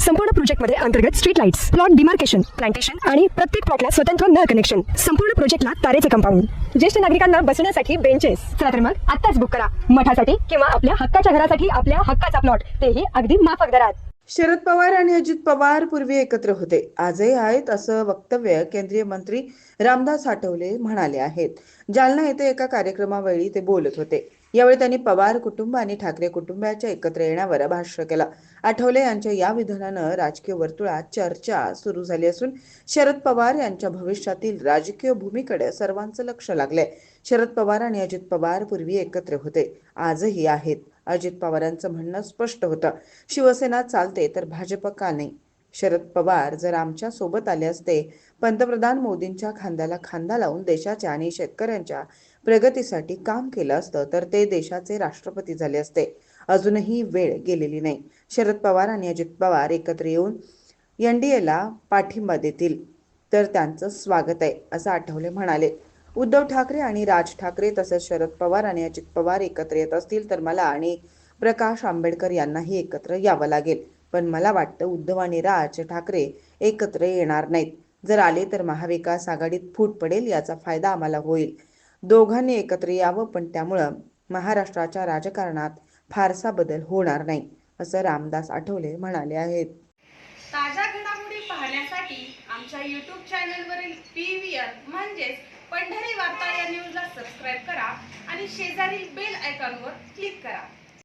संपूर्ण प्रोजेक्टमध्ये अंतर्गत street lights plot demarcation plantation आणि प्रत्येक प्लॉटला स्वतंत्र नळ कनेक्शन संपूर्ण प्रोजेक्टला तारेचे कंपाऊंड ज्येष्ठ नागरिकांना बसण्यासाठी बेंचेस चला तर मग आत्ताच बुक करा. मठासाठी किंवा आपल्या हक्काच्या घरासाठी आपल्या हक्काचा प्लॉट तेही अगदी माफक दरात. शरद पवार आणि अजित पवार पूर्वी एकत्र होते. आजही आहेत असं वक्तव्य केंद्रीय मंत्री रामदास आठवले म्हणाले आहेत. जालना येथे एका कार्यक्रमावेळी ते बोलत होते. यावेळी त्यांनी पवार कुटुंब आणि ठाकरे कुटुंबाच्या एकत्र येण्यावर भाष्य केलं. आठवले यांच्या या विधानानं राजकीय वर्तुळात चर्चा सुरू झाली असून शरद पवार यांच्या भविष्यातील राजकीय भूमीकडे सर्वांचं लक्ष लागलंय. शरद पवार आणि अजित पवार पूर्वी एकत्र होते आजही आहेत. अजित पवारांचं म्हणणं स्पष्ट होतं. शिवसेना चालते तर भाजप का नाही? शरद पवार जर आमच्यासोबत आले असते पंतप्रधान मोदींच्या खांद्याला खांदा लावून देशाच्या आणि शेतकऱ्यांच्या प्रगतीसाठी काम केलं असतं तर ते देशाचे राष्ट्रपती झाले असते. अजूनही वेळ गेलेली नाही. शरद पवार आणि अजित पवार एकत्र येऊन एनडीएला पाठिंबा देतील तर त्यांचं स्वागत आहे असं आठवले म्हणाले. उद्धव ठाकरे आणि राज ठाकरे तसंच शरद पवार आणि अजित पवार एकत्र येत असतील तर मला आणि प्रकाश आंबेडकर यांनाही एकत्र यावं लागेल. पण मला वाटतं उद्धव आणि राज ठाकरे एकत्र येणार नाहीत. जर आले तर महाविकास आघाडीत फूट पडेल याचा फायदा आम्हाला होईल. दोघांनी एकत्र यावं पण त्यामुळं महाराष्ट्राच्या राजकारणात फारसा बदल होणार नाही असं रामदास आठवले म्हणाले आहेत. ताज्या घडामोडी पाहण्यासाठी आमच्या यूट्यूब चॅनलवरील पी व्ही आर म्हणजेच पंढरी वार्ता या न्यूजला सबस्क्राईब करा आणि शेजारील बेल आयकॉनवर क्लिक करा.